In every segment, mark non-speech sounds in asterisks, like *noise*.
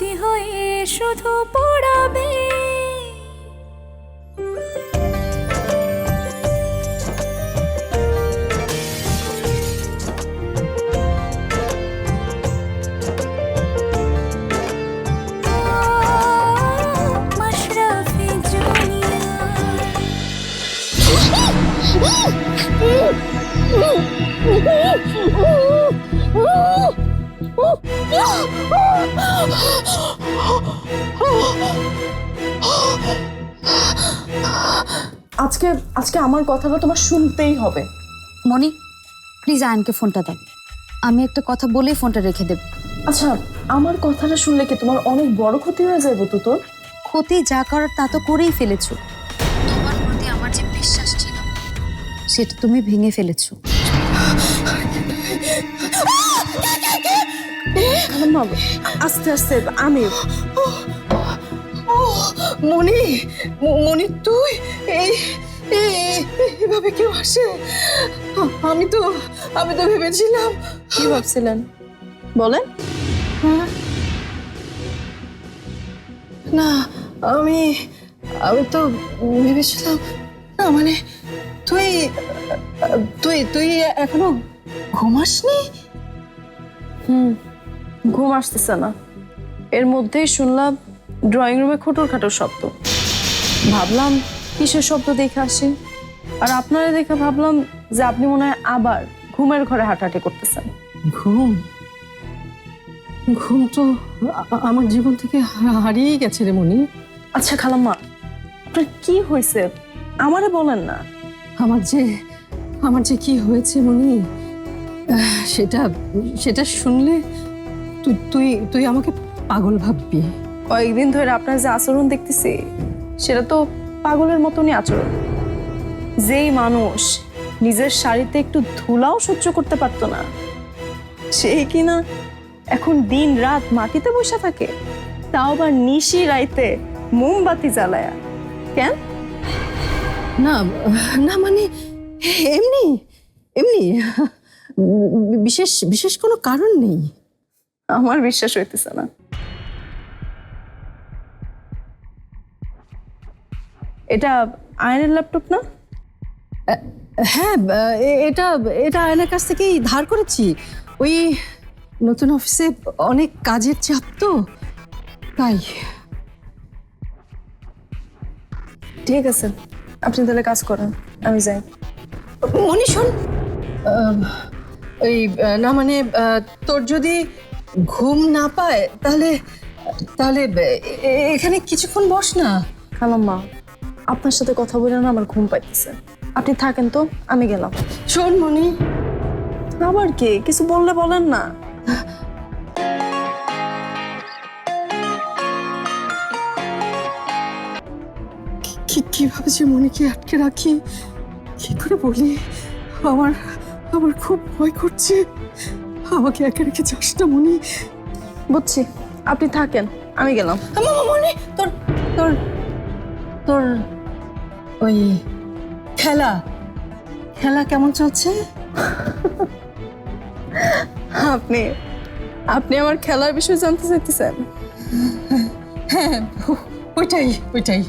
স্মৃতি হয়ে শুধু আজকে আজকে আমার কথাটা তোমার শুনতেই হবে। মনি প্লিজ আয়নকে ফোনটা দাও। আমি একটা কথা বলেই ফোনটা রেখে দেব। আচ্ছা আমার কথাটা শুনলে কি তোমার অনেক বড় ক্ষতি হয়ে যাবে তো তোর? ক্ষতি যা করার তা তো করেই ফেলেছো। তোমার প্রতি আমার যে বিশ্বাস ছিল। সেটা তুমি ভেঙে ফেলেছো। আস্তে আস্তে আমি মনি মনি তুই এই এভাবে কেউ আসে? আমি তো আমি তো ভেবেছিলাম। কি ভাবছিলেন? বলেন। না আমি আমি তো ভেবেছিলাম না মানে তুই তুই তুই এখনও ঘুমাসনি হুম ঘুম আসতেছে না। এর মধ্যেই শুনলাম ড্রয়িং রুমে খুঁটোর খাটোর শব্দ। ভাবলাম কিসের শব্দ দেখে আসি? আর আপনারা দেখে ভাবলাম যে আপনি মনে হয় আবার ঘুমের ঘরে হাঁটাহাঁটি করতেছেন। ঘুম? ঘুম তো আমার জীবন থেকে হারিয়ে গেছে রে মনি। আচ্ছা খালাম্মা আপনার কি হয়েছে? আমারে বলেন না। আমার যে আমার যে কি হয়েছে মনি সেটা সেটা শুনলে তুই তুই তুই আমাকে পাগল ভাববি। কয়েকদিন ধরে আপনার যে আচরণ দেখতেছি সেটা তো পাগলের মতনই আচরণ। যেই মানুষ নিজের শাড়িতে একটু ধুলাও সহ্য করতে পারতো না সেই কিনা এখন দিন রাত মাটিতে বসে থাকে তাও আবার নিশি রাইতে মোমবাতি জ্বালায়া। কেন? না না মানে এমনি এমনি বিশেষ বিশেষ কোনো কারণ নেই। আমার বিশ্বাস হইতেছে না। এটা আয়নের ল্যাপটপ না? হ্যাঁ এটা এটা আয়নার কাছ থেকেই ধার করেছি। ওই নতুন অফিসে অনেক কাজের চাপ তো তাই। ঠিক আছে আপনি তাহলে কাজ করেন আমি যাই। মনি শোন ওই না মানে তোর যদি ঘুম না পায় তাহলে তাহলে এখানে কিছুক্ষণ বস না। খালাম্মা আপনার সাথে কথা বলে না আমার ঘুম পাইতেছে। আপনি থাকেন তো আমি গেলাম। শোন মনি। আবার কে? কিছু বললে বলেন না। কি কীভাবে যে মনিকে আটকে রাখি কি করে বলি? আমার আমার খুব ভয় করছে। আমাকে একা রেখে যাস না মনি। বুঝছি। আপনি থাকেন আমি গেলাম। মনে তোর তোর তোর ওই খেলা। খেলা কেমন চলছে? আপনি আপনি আমার খেলার বিষয়ে জানতে চাইতেছেন? হ্যাঁ ওইটাই ওইটাই।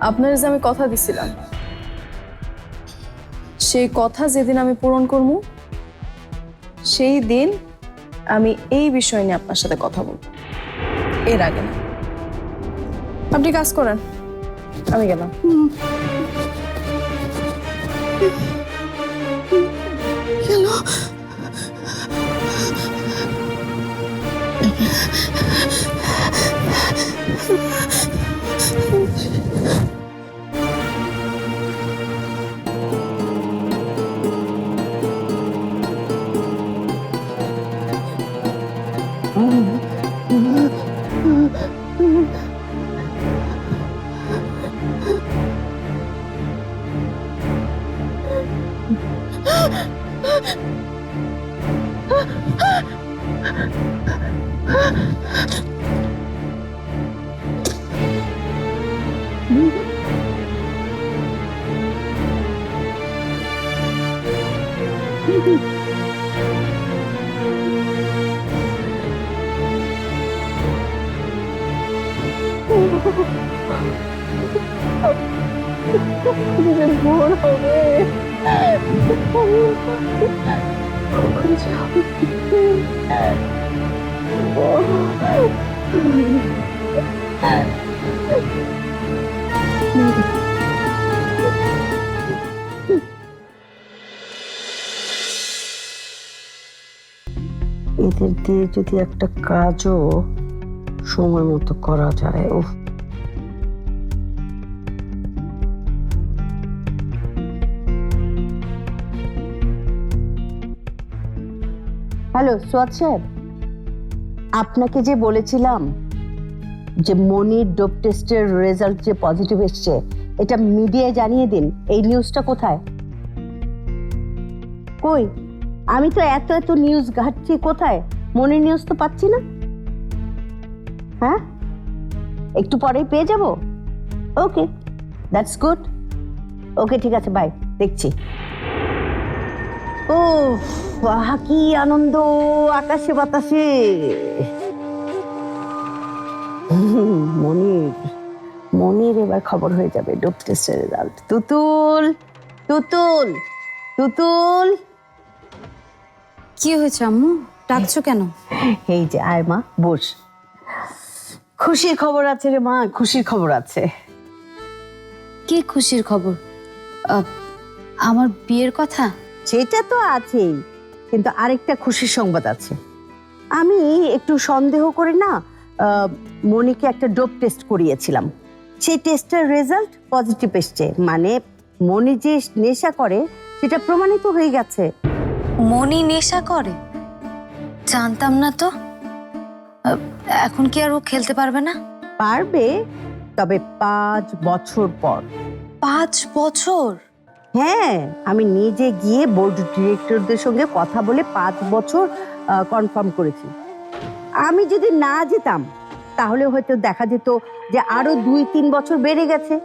আপনার যে আমি কথা দিছিলাম সেই কথা যেদিন আমি পূরণ করব সেই দিন আমি এই বিষয় নিয়ে আপনার সাথে কথা বলব। এর আগে না। আপনি কাজ করেন। আমি গেলাম গেল 이제 뭐라고 해? 그러지 않겠지. 뭐. এদের দিয়ে যদি একটা কাজও সময় মতো করা যায় ও হ্যালো সোয়াদ সাহেব। আপনাকে যে বলেছিলাম যে মনির ডোপ টেস্টের রেজাল্ট যে পজিটিভ এসছে, এটা মিডিয়ায় জানিয়ে দিন, এই নিউজটা কোথায়? কই? আমি তো এত এত নিউজ ঘাটছি কোথায়? মনির নিউজ তো পাচ্ছি না। হ্যাঁ? একটু পরেই পেয়ে যাব? ওকে দ্যাটস গুড ওকে ঠিক আছে বাই দেখছি। ও কি আনন্দ, আকাশে বাতাসে। মনির মনির এবার খবর হয়ে যাবে ডোপ টেস্টের রেজাল্ট তুতুল তুতুল তুতুল। কি হয়েছে আম্মু? ডাকছো কেন? এই যে আয় মা বস। খুশির খবর আছে রে মা খুশির খবর আছে। কি খুশির খবর? আমার বিয়ের কথা? সেটা তো আছেই কিন্তু আরেকটা খুশির সংবাদ আছে। আমি একটু সন্দেহ করে না মনিকে একটা ডোপ টেস্ট করিয়েছিলাম। সেই টেস্টের রেজাল্ট পজিটিভ এসছে মানে মনি যে নেশা করে সেটা প্রমাণিত হয়ে গেছে। মনি নেশা করে? জানতাম না তো। এখন কি আর ও খেলতে পারবে না? পারবে তবে পাঁচ বছর পর। পাঁচ বছর? হ্যাঁ আমি নিজে গিয়ে বোর্ড ডিরেক্টরদের সঙ্গে কথা বলে পাঁচ বছর কনফার্ম করেছি। আমি যদি না যেতাম তাহলে হয়তো দেখা যেত যে আরও দুই তিন বছর বেড়ে গেছে।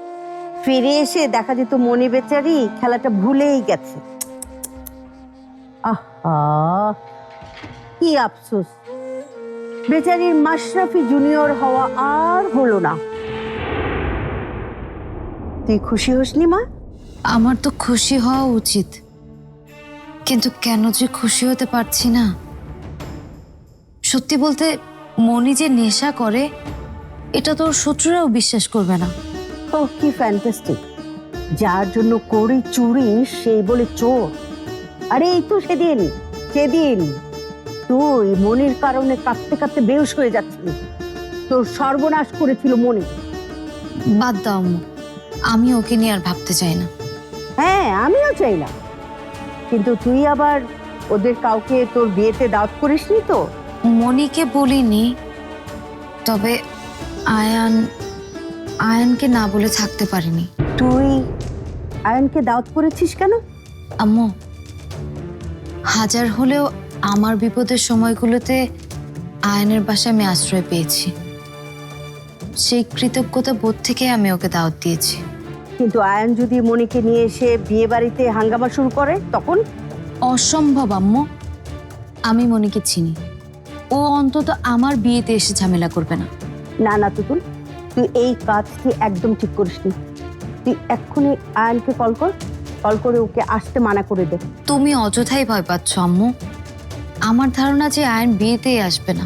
ফিরে এসে দেখা যেত মনে বেচারি খেলাটা ভুলেই গেছে। আহা কি আফসোস। বেচারির মাশরাফি জুনিয়র হওয়া আর হলো না। তুই খুশি হসনি মা? আমার তো খুশি হওয়া উচিত। কিন্তু কেন যে খুশি হতে পারছি না? সত্যি বলতে মনি যে নেশা করে এটা তোর শত্রুরাও বিশ্বাস করবে না। ও কি ফ্যান্টাস্টিক যার জন্য করি চুরি সেই বলে চোর। আরে এই তো সেদিন সেদিন। তুই মনির কারণে কাঁদতে কাঁদতে বেহুশ হয়ে যাচ্ছিলি। তোর সর্বনাশ করেছিল মনি। বাদ দাও আমি ওকে নিয়ে আর ভাবতে চাই না। হ্যাঁ আমিও চাই না। কিন্তু তুই আবার ওদের কাউকে তোর বিয়েতে দাওয়াত করিসনি তো? মনিকে বলিনি তবে আয়ান আয়ানকে না বলে থাকতে পারিনি। তুই আয়নকে দাওয়াত করেছিস কেন? আম্মু হাজার হলেও আমার বিপদের সময়গুলোতে আয়নের বাসায় আমি আশ্রয় পেয়েছি। সেই কৃতজ্ঞতা বোধ থেকে আমি ওকে দাওয়াত দিয়েছি। কিন্তু আয়ন যদি মনিকে নিয়ে এসে বিয়ে বাড়িতে হাঙ্গামা শুরু করে তখন? অসম্ভব আম্মু। আমি মনিকে চিনি। ও অন্তত আমার বিয়েতে এসে ঝামেলা করবে না। না না তুতুল তুই এই কাজটি একদম ঠিক করিসনি। তুই এক্ষুনি আয়নকে কল কর। কল করে ওকে আসতে মানা করে দে। তুমি অযথাই ভয় পাচ্ছ আম্মু। আমার ধারণা যে আয়ন বিয়েতেই আসবে না।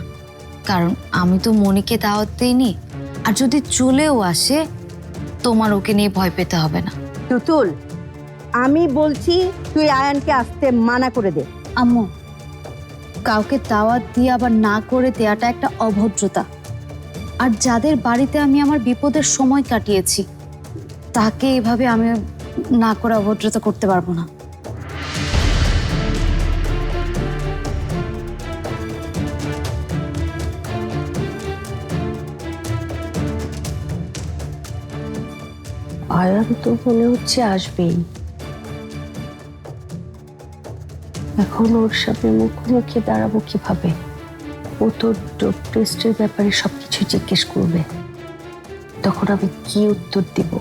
কারণ আমি তো মনিকে দাওয়াত দিইনি আর যদি চলেও আসে তোমার ওকে নিয়ে ভয় পেতে হবে না। তুতুল আমি বলছি তুই আয়নকে আসতে মানা করে দে। আম্মু কাউকে দাওয়াত দিয়ে আবার না করে দেয়াটা একটা অভদ্রতা। আর যাদের বাড়িতে আমি আমার বিপদের সময় কাটিয়েছি তাকে এভাবে আমি না করে অভদ্রতা করতে পারব না। আয়ান তো মনে হচ্ছে আসবেই। এখন ওর সামনে মুখোমুখি দাঁড়াবো কীভাবে? ও তো ডোপ টেস্টের ব্যাপারে সবকিছু জিজ্ঞেস করবে। তখন আমি কি উত্তর দিব?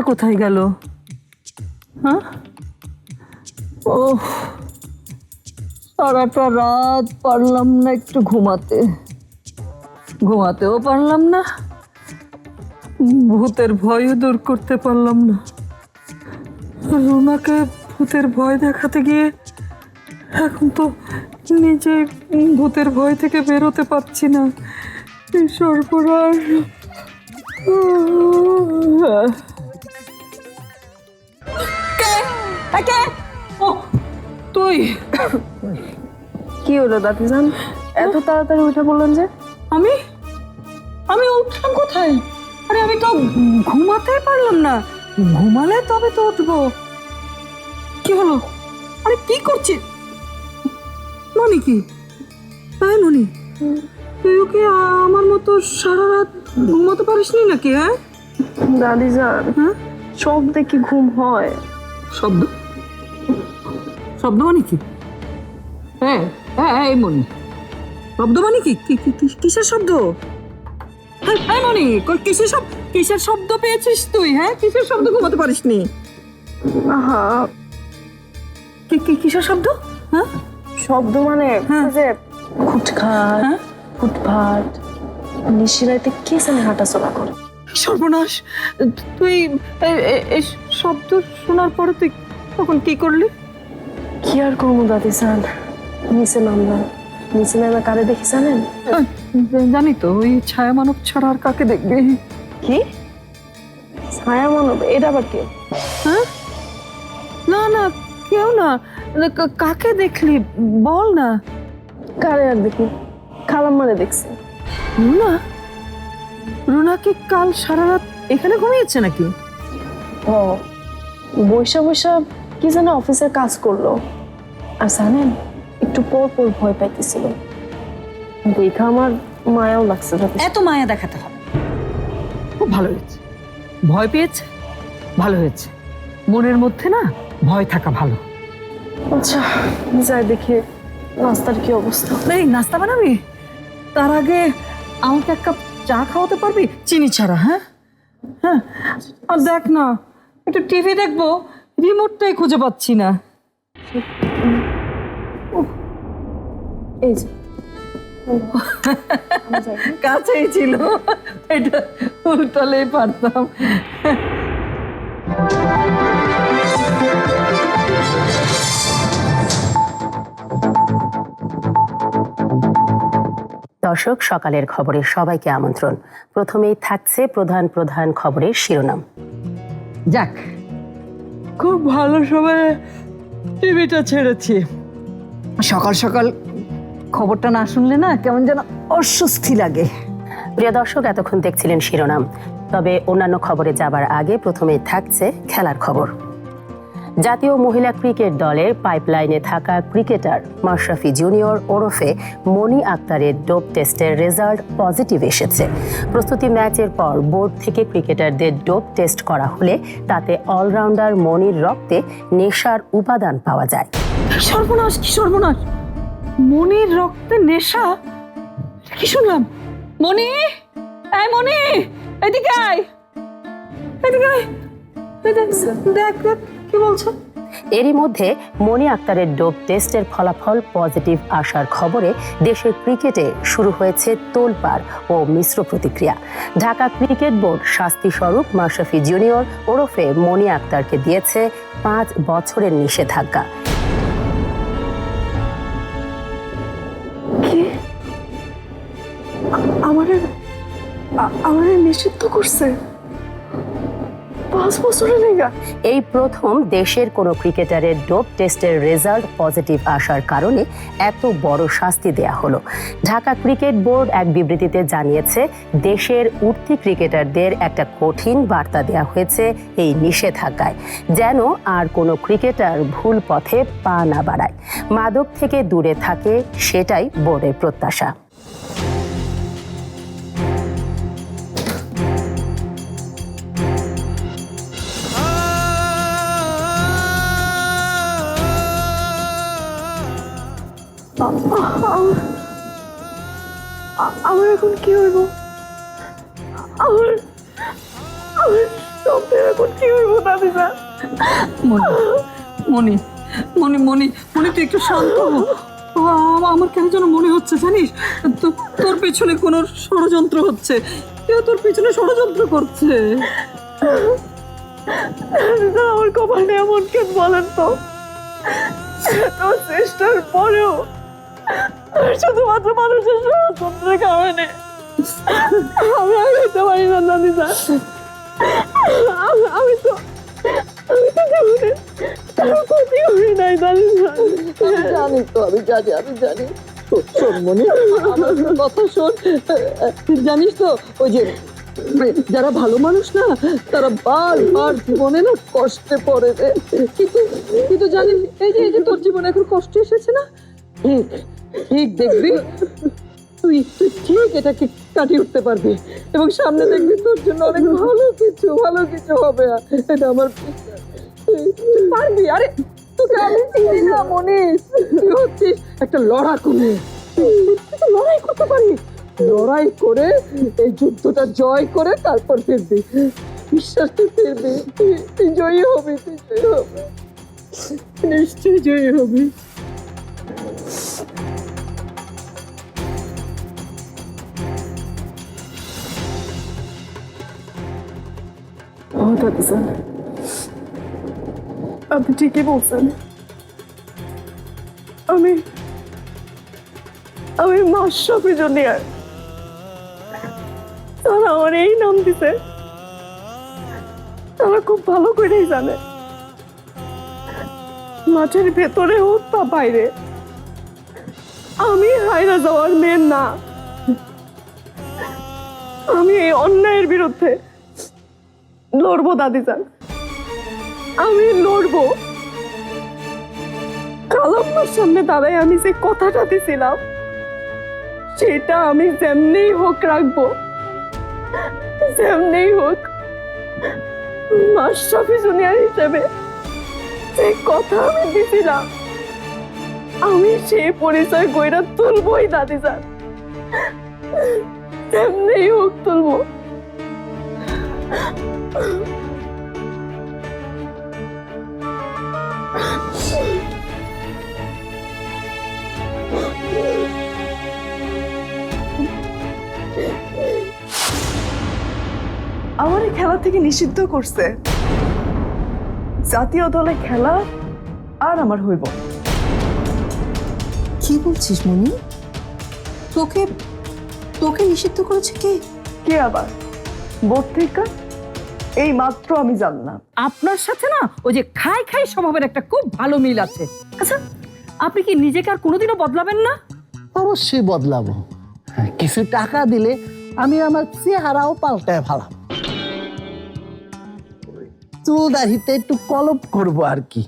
রিমোটটা কোথায় গেল? হ্যাঁ? সারাটা রাত পারলাম না একটু ঘুমাতে। ঘুমাতেও পারলাম না, ভূতের ভয়ও দূর করতে পারলাম না। রুনাকে ভূতের ভয় দেখাতে গিয়ে এখন তো নিজে ভূতের ভয় থেকে বেরোতে পারছি না। এই সর্বনাশ ও তুই। কি হলো দাদিজান? এত তাড়াতাড়ি উঠে বললেন যে? আমি? আমি উঠলাম কোথায়? আরে আমি তো ঘুমাতেই পারলাম না। ঘুমালে তবে তো উঠবো। কি হলো? আরে কি করছিস? মনি কি? হ্যাঁ মনি। তুইও কি আমার মতো সারা রাত ঘুমাতে পারিসনি নাকি হ্যাঁ? দাদিজান হ্যাঁ? সব দেখি ঘুম হয়? শব্দ? শব্দ মানে কি? হ্যাঁ হ্যাঁ হ্যাঁ এই মনি শব্দ মানে কি? কি- কি- কি- কিসের শব্দ? হ্যাঁ হ্যাঁ মনি কিসের শব্দ কিসের শব্দ পেয়েছিস তুই হ্যাঁ? কিসের শব্দ ঘুমাতে পারিসনি? আহা। কি- কি- কিসের শব্দ? হ্যাঁ? শব্দ মানে হ্যাঁ। যে খুটখাট? ফুটফাট নিশিরাইতে কে জানে হাঁটাচলা করে। সর্বনাশ তুই এই শব্দ শোনার পরে তুই তখন কি করলি? কি আর করব দাদিজান নিচে নামলাম নিচে নামে কারে দেখি জানেন? আহ, জানি তো ওই ছায়া মানব ছাড়া আর কাকে দেখবি? কি? ছায়া মানব এটা আবার কে? হ্যাঁ? না না কেউ না। কাকে দেখলি? বল না। কারে আর দেখি? খালাম মানে দেখছি। রুনা? রুনা কি কাল সারা রাত এখানে ঘুমিয়েছে নাকি? ও বৈশা বৈশা কি যেন অফিসের কাজ করল। আর জানেন একটু পর পর ভয় পাইতেছিল। দেখা আমার মায়াও লাগছে। এত মায়া দেখাতে হবে। খুব ভালো হয়েছে। ভয় পেয়েছে? ভালো হয়েছে। মনের মধ্যে না ভয় থাকা ভালো। আচ্ছা যাই দেখি রাস্তার কি অবস্থা। এই নাস্তা বানাবি? তার আগে আমাকে এক কাপ চা খাওয়াতে পারবি? চিনি ছাড়া হ্যাঁ? হ্যাঁ। আর দেখ না একটু টিভি দেখব। রিমোটটাই খুঁজে পাচ্ছি না। এই যে। *laughs* কাছেই ছিল। এটা উল্টালেই পারতাম। দর্শক সকালের খবরে সবাইকে আমন্ত্রণ। প্রথমেই থাকছে প্রধান প্রধান খবরের শিরোনাম। যাক খুব ভালো সময়ে টিভিটা ছেড়েছি। সকাল সকাল খবরটা না শুনলে না কেমন যেন অস্বস্তি লাগে। প্রিয় দর্শক এতক্ষণ দেখছিলেন শিরোনাম। তবে অন্যান্য খবরে যাবার আগে প্রথমেই থাকছে খেলার খবর। জাতীয় মহিলা ক্রিকেট দলের পাইপলাইনে থাকা ক্রিকেটার মাশরাফি জুনিয়র ওরফে মনি আক্তারের ডোপ টেস্টের রেজাল্ট পজিটিভ এসেছে। প্রস্তুতি ম্যাচের পর বোর্ড থেকে ক্রিকেটারদের ডোপ টেস্ট করা হলে তাতে অলরাউন্ডার মনির রক্তে নেশার উপাদান পাওয়া যায়। সর্বনাশ কি সর্বনাশ? মনির রক্তে নেশা? কি শুনলাম? মনি? এই মনি! এদিকে আয়! এদিকে আয়! দেখ, দেখ। কি বলছো? এরই মধ্যে মনি আক্তারের ডোপ টেস্টের ফলাফল পজিটিভ আসার খবরে দেশের ক্রিকেটে শুরু হয়েছে তোলপাড় ও মিশ্র প্রতিক্রিয়া। ঢাকা ক্রিকেট বোর্ড শাস্তি স্বরূপ মাশরাফি জুনিয়র ওরফে মনি আক্তারকে দিয়েছে পাঁচ বছরের নিষেধাজ্ঞা। কি? আমারে নিষিদ্ধ করছে? পাঁচ বছরের লেগা। এই প্রথম দেশের কোনো ক্রিকেটারের ডোপ টেস্টের রেজাল্ট পজিটিভ আসার কারণে এত বড় শাস্তি দেয়া হলো। ঢাকা ক্রিকেট বোর্ড এক বিবৃতিতে জানিয়েছে, দেশের উঠতি ক্রিকেটারদের একটা কঠিন বার্তা দেয়া হয়েছে এই নিষেধাজ্ঞায়, যেন আর কোনো ক্রিকেটার ভুল পথে পা না বাড়ায়। মাদক থেকে দূরে থাকে, সেটাই বোর্ডের প্রত্যাশা। আমার এখন কি হইব? আমার আমার সন্তান এখন কি হইব দাদিজা মনি মনি মনি মনি মনি তুই একটু শান্ত আমার কেন যেন মনে হচ্ছে জানিস? তো- তোর পেছনে কোনো ষড়যন্ত্র হচ্ছে। কেউ তোর পেছনে ষড়যন্ত্র করছে। আমার কপালে এমন কেন বলেন তো। চেষ্টার পরেও শুধুমাত্র মানুষের ষড়যন্ত্রের কারণে আমি আর হইতে পারি না, নানি স্যার। আমি- তো আমি তো জীবনে জানি তো, আমি জানি আমি জানি। মনি কথা শোন। জানিস তো, ওই যে যারা ভালো মানুষ না, তারা বারবার জীবনে না কষ্টে পড়ে কিন্তু কিন্তু জানিস, এই যে এই যে তোর জীবনে এখন কষ্ট এসেছে না? ঠিক ঠিক দেখবি? তুই তুই ঠিক এটাকে কাটিয়ে উঠতে পারবি। এবং সামনে দেখবি তোর জন্য অনেক ভালো কিছু ভালো কিছু হবে। এটা আমার পারবি? আরে, তোকে আমি চিনি না মনিস তুই হচ্ছিস? একটা লড়াকু মেয়ে। লড়াই করতে পারিস লড়াই করে এই যুদ্ধটা জয় করে তারপর ফিরবি। বিশ্বাস তুই ফিরবি। তুই জয়ী হবি, তুই জয়ী হবি। নিশ্চয়ই জয়ী হবি। দাদি স্যার আপনি ঠিকই বলছেন আমি আমি মাশরাফি জুনিয়র তারা আমার নাম দিছে তারা খুব ভালো করেই জানে মাঠের ভেতরে হোক বা বাইরে আমি হাইরা যাওয়ার মেয়ের না আমি এই অন্যায়ের বিরুদ্ধে লড়বো, দাদি যান। আমি লড়বো। কালাম্মার সামনে দাঁড়াই আমি যে কথাটা দিছিলাম, সেটা আমি যেমনি হোক রাখব। যেমনি হোক, মাশরাফি জুনিয়র হিসেবে যে কথা আমি দিছিলাম, আমি সে পরিচয় গইরা তুলবই, দাদি যান। যেমনি হোক তুলবো। আমার এই খেলা থেকে নিষিদ্ধ করছে। জাতীয় দলে খেলা আর আমার হইব। কি বলছিস মনি? তোকে তোকে নিষিদ্ধ করেছে কে? কে আবার? বোর্ড থেকে এই মাত্র আমি জানলাম। আপনার সাথে না ওই যে খাই খাই স্বভাবের একটা খুব ভালো মিল আছে। আচ্ছা আপনি কি নিজেকে আর কোনোদিনও বদলাবেন না? অবশ্যই বদলাবো। হ্যাঁ, কিছু টাকা দিলে আমি আমার চেহারাও পাল্টায় ভালাম চুল দাড়িতে একটু কলপ করব আর কি।